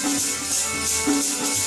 ਸਾਧ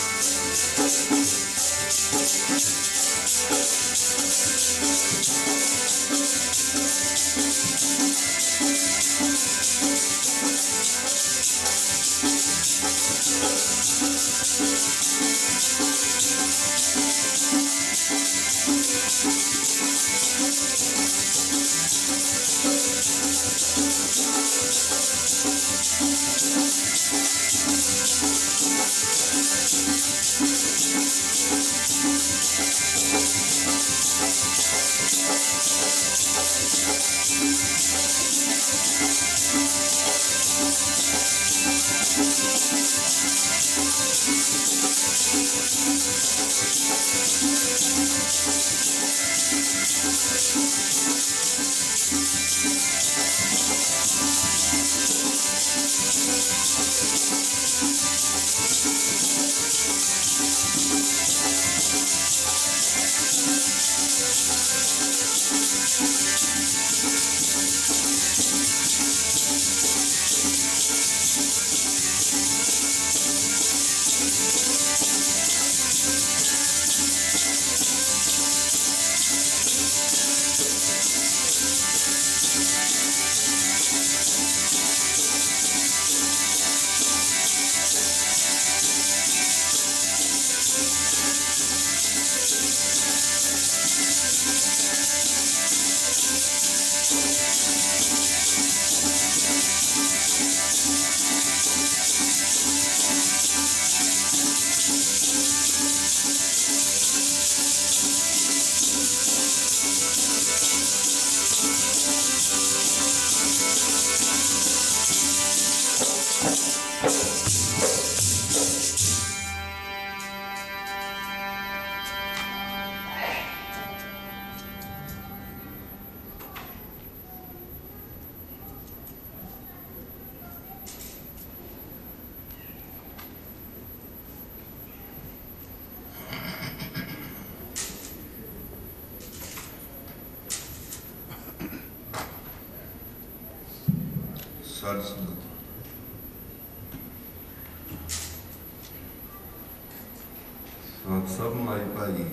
ਸਭ ਸਭ ਮਾਈ ਭਾਈ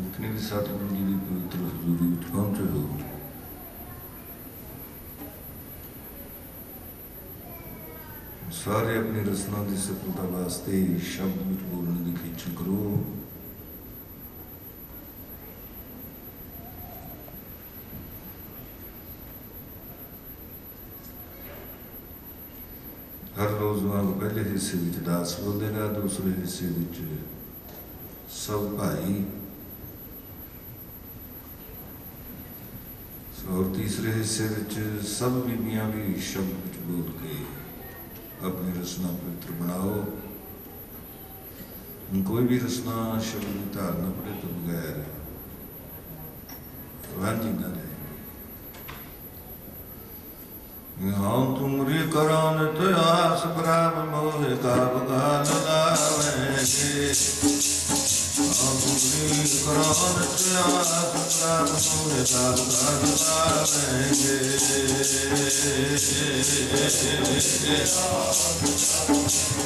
ਜਿਤਨੇ ਵੀ ਸਤਿਗੁਰੂ ਜੀ ਦੀ ਪਵਿੱਤਰ ਹਜ਼ੂਰੀ ਵਿੱਚ ਪਹੁੰਚੇ ਹੋ ਸਾਰੇ ਆਪਣੀ ਰਸਨਾ ਦੀ ਸਫਲਤਾ ਵਾਸਤੇ ਸ਼ਬਦ ਵਿੱਚ ਬੋਲਣ ਦੀ ਖੇਚਲ ਕਰੋ ਹਿੱਸੇ ਵਿੱਚ ਦਾਸ ਬੋਲੇਗਾ ਦੂਸਰੇ ਹਿੱਸੇ ਵਿੱਚ ਸਭ ਭਾਈ। ਔਰ ਤੀਸਰੇ ਹਿੱਸੇ ਵਿੱਚ ਸਭ ਬੀਬੀਆਂ ਵੀ ਸ਼ਬਦ ਵਿੱਚ ਬੋਲ ਕੇ ਆਪਣੀ ਰਸਨਾ ਪਵਿੱਤਰ ਬਣਾਓ। ਕੋਈ ਵੀ ਰਸਨਾ ਸ਼ਬਦ ਦੀ ਧਾਰਨਾ ਪੜੇ ਤੋਂ ਬਗੈਰ ਵਾਂਝੀ ਨਾ ਰਹੇ ਹਾਂ ਤੁਮਰੀ ਕਰਾਂ ਤੇ ਆਸ ਪ੍ਰਭ ਮੋਹ ਕਾ ਬਗਾਲ ਲਾਵੇ ਜੀ ਆਪਣੀ ਕਰਾਨ ਤਿਆਸ, ਪ੍ਰਭ ਮੋਹਿ ਸਭ ਕਰ ਲਾਵੇਂਗੇ ਆਪਣੀ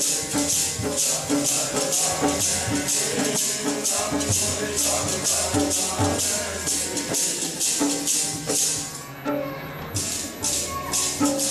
ਆਪਣੀ ਕਰਾਨ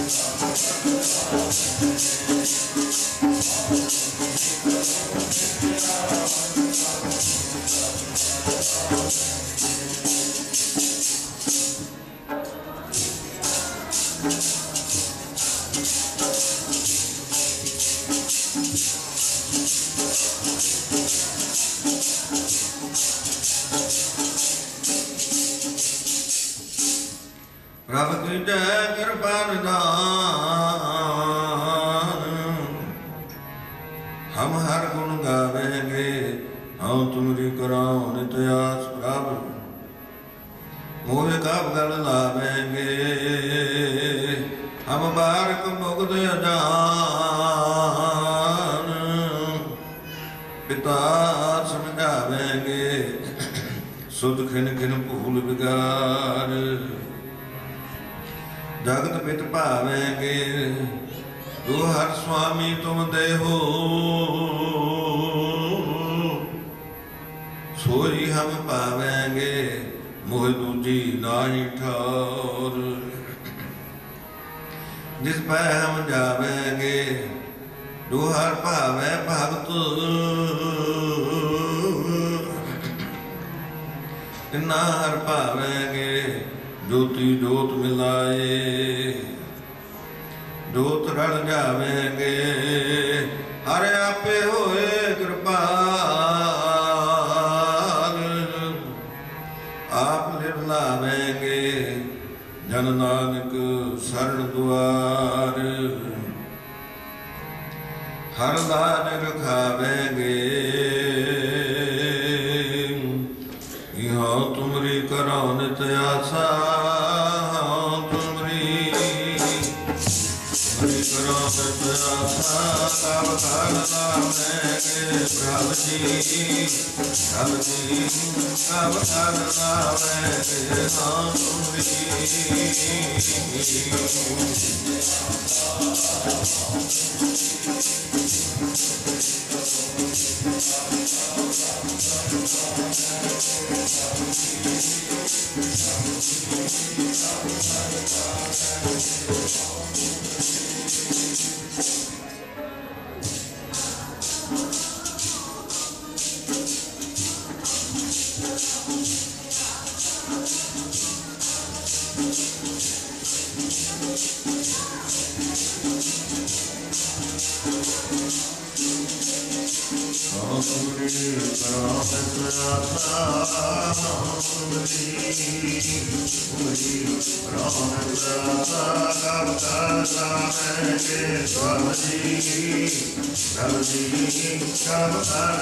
ਮੋਹਿ ਕਬ ਗਲ ਲਾਵੇਂਗੇ ਹਮ ਬਾਰਕ ਮੁਗਦ ਅਜਾਨ ਪਿਤਾ ਸਮਝਾਵੇਂਗੇ, ਸੁਧ ਖਿਨ ਖਿਨ ਭੂਲ ਵਿਗਾਰ। ਜਗਤ ਪਿਤ ਭਾਵੇਂਗੇ, ਤੂੰ ਹਰ ਸੁਆਮੀ ਤੁਮ ਦੇਹੋ। ਸੋਈ ਹਮ ਪਾਵੇਂਗੇ ਮੋਹ ਦੂਜੀ ਨਾਹੀ ਠੌਰ। ਜਿਸ ਪੈ ਹਮ ਜਾਵੇਂਗੇ ਤੂੰ ਹਰ ਭਾਵੇ ਭਗਤ। ਇਨਾ ਹਰ ਭਾਵੇਂਗੇ, ਜੋਤੀ ਜੋਤ ਮਿਲਾਏ। ਜੋਤ ਰਲ ਜਾਵੇਂਗੇ, ਹਰ ਆਪੇ ਹੋਏ। ਆਪ ਨਾਨਕ ਸਰਣ ਦੁਆਰ। ਹਰ ਨਾਨਕ ਰਖਾਵੇਗੇ ਇਹਾਂ ਤੁਮਰੀ ਕਰੋ ਨਿਤ ਆਸਾ ਤੁਮਰੀ ਤੁਮਰੀ ਕਰੋ ਨਿਤ ਆਸਾ, ਕਬ ਕਰ ਪ੍ਰਭ ਜੀ ਪ੍ਰਭ ਜੀ ਕਬ ਕਰ ਲਾਵੇਗੇ ਹਾਂ ਤੁਮਰੀ ਤੁਮਰੀ ਪ੍ਰਭ ਜੀ ਕਬ ਕਰ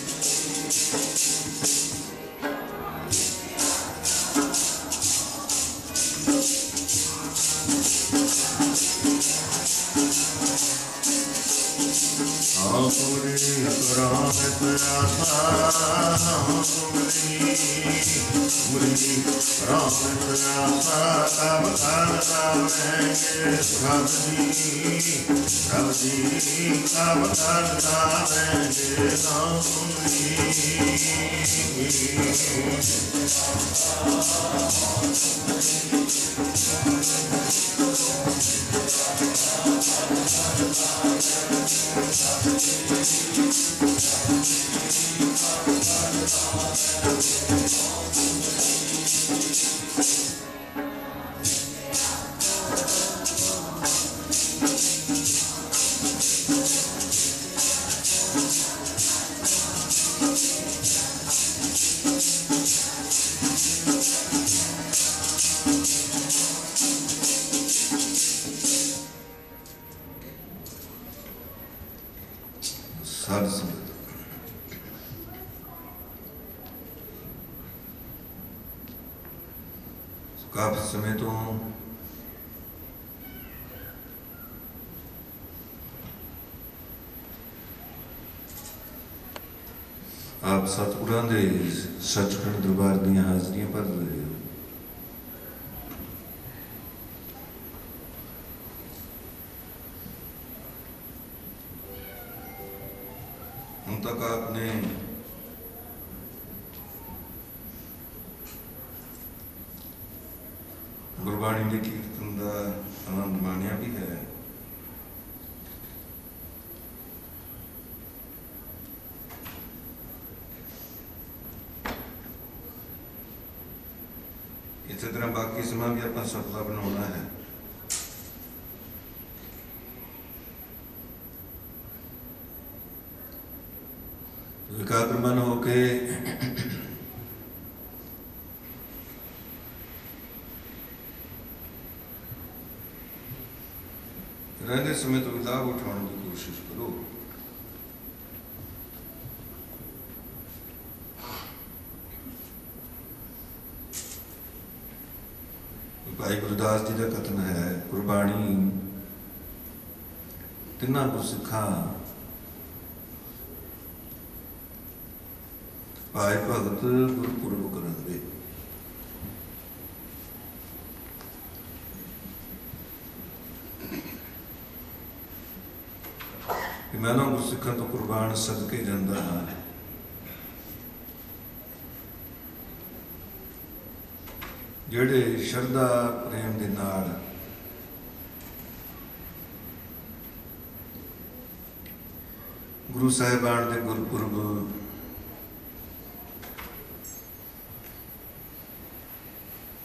ਨਿਤ ਆਸਾ ਆਪ ਦੇ ਸੱਚਖੰਡ ਦਰਬਾਰ ਦੀਆਂ ਹਾਜ਼ਰੀਆਂ ਭਰ ਰਹੇ ਹੋ। ਹੁਣ ਤੱਕ ਆਪਨੇ ਗੁਰਬਾਣੀ ਦੇ ਕੀਰਤਨ ਦਾ ਆਨੰਦ ਮਾਣਿਆ ਵੀ ਹੈ ਇਸੇ ਤਰ੍ਹਾਂ ਬਾਕੀ ਸਮਾਂ ਵੀ ਆਪਾਂ ਸਫਲਾ ਬਣਾਉਣਾ ਹੈ ਇਕਾਗਰ ਮਨ ਹੋ ਕੇ ਰਹਿੰਦੇ ਸਮੇਂ ਤੋਂ ਲਾਭ ਉਠਾਉਣ ਦੀ ਕੋਸ਼ਿਸ਼ ਕਰੋ ਭਾਈ ਗੁਰਦਾਸ ਜੀ ਦਾ ਕਥਨ ਹੈ, ਗੁਰਬਾਣੀ, ਤਿੰਨਾਂ ਗੁਰਸਿੱਖਾਂ ਭਾਈ ਭਗਤ ਗੁਰਪੁਰਬ ਕਰਨ ਦੇ। ਕਿ ਗੁਰਸਿੱਖਾਂ ਤੋਂ ਕੁਰਬਾਨ ਸਦਕੇ ਜਾਂਦਾ ਹਾਂ। ਜਿਹੜੇ ਸ਼ਰਧਾ ਪ੍ਰੇਮ ਦੇ ਨਾਲ ਗੁਰੂ ਸਾਹਿਬਾਨ ਦੇ ਗੁਰਪੁਰਬ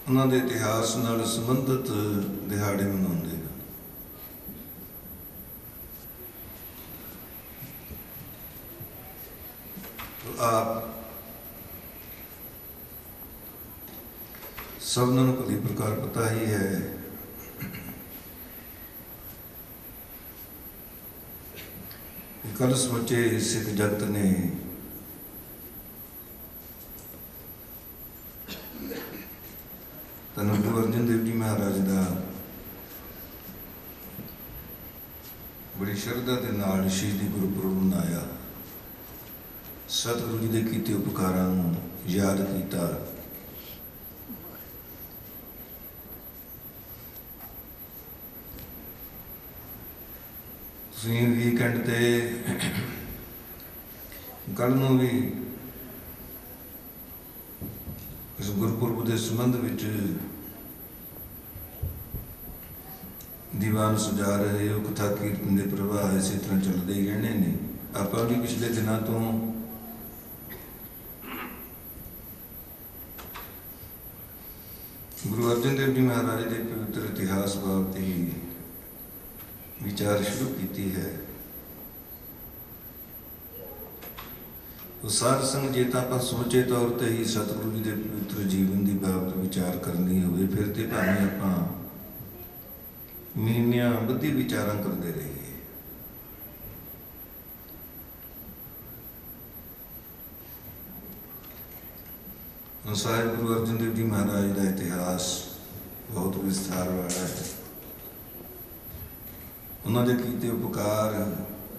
ਉਹਨਾਂ ਦੇ ਇਤਿਹਾਸ ਨਾਲ ਸੰਬੰਧਿਤ ਦਿਹਾੜੇ ਮਨਾਉਂਦੇ ਹਨ ਤੋ ਆਪ ਸਭਨਾਂ ਨੂੰ ਭਲੀ ਪ੍ਰਕਾਰ ਪਤਾ ਹੀ ਹੈ। ਕਿ ਕੱਲ ਸਮੁੱਚੇ ਸਿੱਖ ਜਗਤ ਨੇ ਧੰਨ ਗੁਰੂ ਅਰਜਨ ਦੇਵ ਜੀ ਮਹਾਰਾਜ ਦਾ ਬੜੀ ਸ਼ਰਧਾ ਦੇ ਨਾਲ ਸ਼ਹੀਦੀ ਗੁਰਪੁਰਬ ਮਨਾਇਆ। ਸਤਿਗੁਰੂ ਜੀ ਦੇ ਕੀਤੇ ਉਪਕਾਰਾਂ ਨੂੰ ਯਾਦ ਕੀਤਾ। ਤੁਸੀਂ ਵੀਕਐਂਡ ਤੇ ਕੱਲ ਨੂੰ ਵੀ ਇਸ ਗੁਰਪੁਰਬ ਦੇ ਸੰਬੰਧ ਵਿੱਚ ਦੀਵਾਨ ਸਜਾ ਰਹੇ ਹੋ, ਕਥਾ ਕੀਰਤਨ ਦੇ ਪ੍ਰਵਾਹ ਇਸੇ ਤਰ੍ਹਾਂ ਚੱਲਦੇ ਹੀ ਰਹਿਣੇ ਨੇ। ਆਪਾਂ ਵੀ ਪਿਛਲੇ ਦਿਨਾਂ ਤੋਂ ਗੁਰੂ ਅਰਜਨ ਦੇਵ ਜੀ ਮਹਾਰਾਜ ਦੇ ਪਵਿੱਤਰ ਇਤਿਹਾਸ ਬਾਬਤ ਹੀ ਵਿਚਾਰ ਸ਼ੁਰੂ ਕੀਤੀ ਹੈ। ਉਹ ਸਾਧ ਸੰਗ ਜੇ ਤਾਂ ਆਪਾਂ ਸਮੁੱਚੇ ਤੌਰ ਤੇ ਹੀ ਸਤਿਗੁਰੂ ਜੀ ਦੇ ਪਵਿੱਤਰ ਜੀਵਨ ਦੀ ਬਾਬਤ ਵਿਚਾਰ ਕਰਨੀ ਹੋਵੇ, ਫਿਰ ਤੇ ਭਾਵੇਂ ਆਪਾਂ ਮਹੀਨਿਆਂ ਬੱਧੀ ਵਿਚਾਰਾਂ ਕਰਦੇ ਰਹੀਏ। ਸਾਹਿਬ ਗੁਰੂ ਅਰਜਨ ਦੇਵ ਜੀ ਮਹਾਰਾਜ ਦਾ ਇਤਿਹਾਸ ਬਹੁਤ ਵਿਸਥਾਰ ਵਾਲਾ ਹੈ। ਉਹਨਾਂ ਦੇ ਕੀਤੇ ਉਪਕਾਰ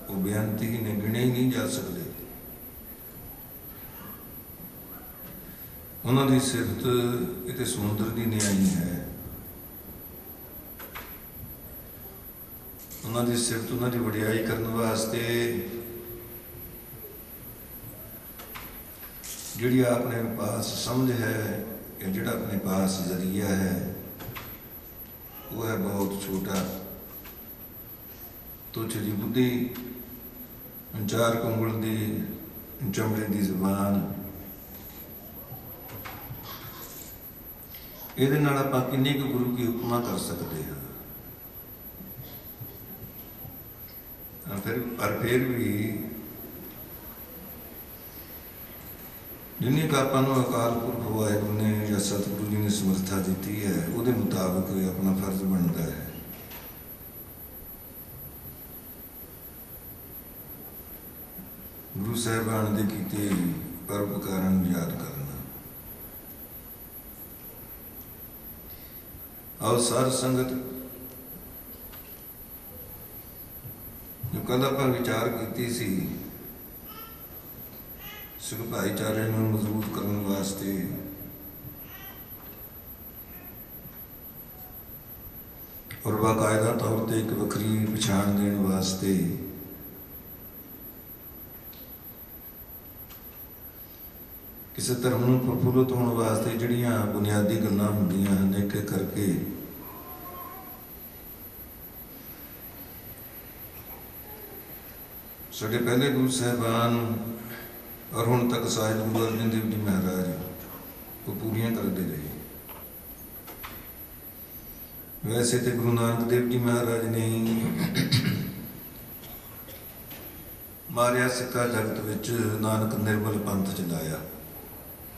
ਉਹ ਬੇਅੰਤੀ ਨੇ ਗਿਣੇ ਹੀ ਨਹੀਂ ਜਾ ਸਕਦੇ। ਉਹਨਾਂ ਦੀ ਸਿਫਤ ਇਹ ਤੇ ਸਮੁੰਦਰ ਦੀ ਨਿਆਈ ਹੈ। ਉਹਨਾਂ ਦੀ ਸਿਫਤ ਉਹਨਾਂ ਦੀ ਵਡਿਆਈ ਕਰਨ ਵਾਸਤੇ ਜਿਹੜੀ ਆਪਣੇ ਪਾਸ ਸਮਝ ਹੈ ਜਾਂ ਜਿਹੜਾ ਆਪਣੇ ਪਾਸ ਜ਼ਰੀਆ ਹੈ, ਉਹ ਹੈ ਬਹੁਤ ਛੋਟਾ। ਤੁਛ ਦੀ ਬੁੱਧੀ ਚਾਰ ਕੰਗਲ ਦੀ ਚਮੜੇ ਦੀ ਜ਼ੁਬਾਨ। ਇਹਦੇ ਨਾਲ ਆਪਾਂ ਕਿੰਨੀ ਕੁ ਗੁਰੂ ਕੀ ਉਪਮਾ ਕਰ ਸਕਦੇ ਹਾਂ? ਫਿਰ, ਪਰ ਫਿਰ ਵੀ ਜਿੰਨੀ ਕੁ ਆਪਾਂ ਨੂੰ ਅਕਾਲ ਪੁਰਖ ਵਾਹਿਗੁਰੂ ਨੇ ਜਾਂ ਸਤਿਗੁਰੂ ਜੀ ਨੇ ਸਮਰੱਥਾ ਦਿੱਤੀ ਹੈ, ਉਹਦੇ ਮੁਤਾਬਕ ਇਹ ਆਪਣਾ ਫਰਜ਼ ਬਣਦਾ ਹੈ। ਗੁਰੂ ਸਾਹਿਬਾਨ ਦੇ ਕੀਤੇ ਪਰਉਪਕਾਰਾਂ ਨੂੰ ਯਾਦ ਕਰਨਾ। ਆਓ ਸਾਧ ਸੰਗਤ ਜੋ ਕੱਲ੍ਹ ਆਪਾਂ ਵਿਚਾਰ ਕੀਤੀ ਸੀ, ਸਿੱਖ ਭਾਈਚਾਰੇ ਨੂੰ ਮਜ਼ਬੂਤ ਕਰਨ ਵਾਸਤੇ। ਔਰ ਬਾਕਾਇਦਾ ਤੌਰ ਤੇ ਇੱਕ ਵੱਖਰੀ ਪਛਾਣ ਦੇਣ ਵਾਸਤੇ ਕਿਸੇ ਧਰਮ ਨੂੰ ਪ੍ਰਫੁੱਲਤ ਹੋਣ ਵਾਸਤੇ ਜਿਹੜੀਆਂ ਬੁਨਿਆਦੀ ਗੱਲਾਂ ਹੁੰਦੀਆਂ ਹਨ, ਇੱਕ ਇੱਕ ਕਰਕੇ। ਸਾਡੇ ਪਹਿਲੇ ਗੁਰੂ ਸਾਹਿਬਾਨ, ਔਰ ਹੁਣ ਤੱਕ ਸਾਹਿਬ ਗੁਰੂ ਅਰਜਨ ਦੇਵ ਜੀ ਮਹਾਰਾਜ, ਉਹ ਪੂਰੀਆਂ ਕਰਦੇ ਰਹੇ। ਵੈਸੇ ਤੇ ਗੁਰੂ ਨਾਨਕ ਦੇਵ ਜੀ ਮਹਾਰਾਜ ਨੇ ਮਾਰਿਆ ਸਿੱਕਾ ਜਗਤ ਵਿੱਚ ਨਾਨਕ ਨਿਰਮਲ ਪੰਥ ਚਲਾਇਆ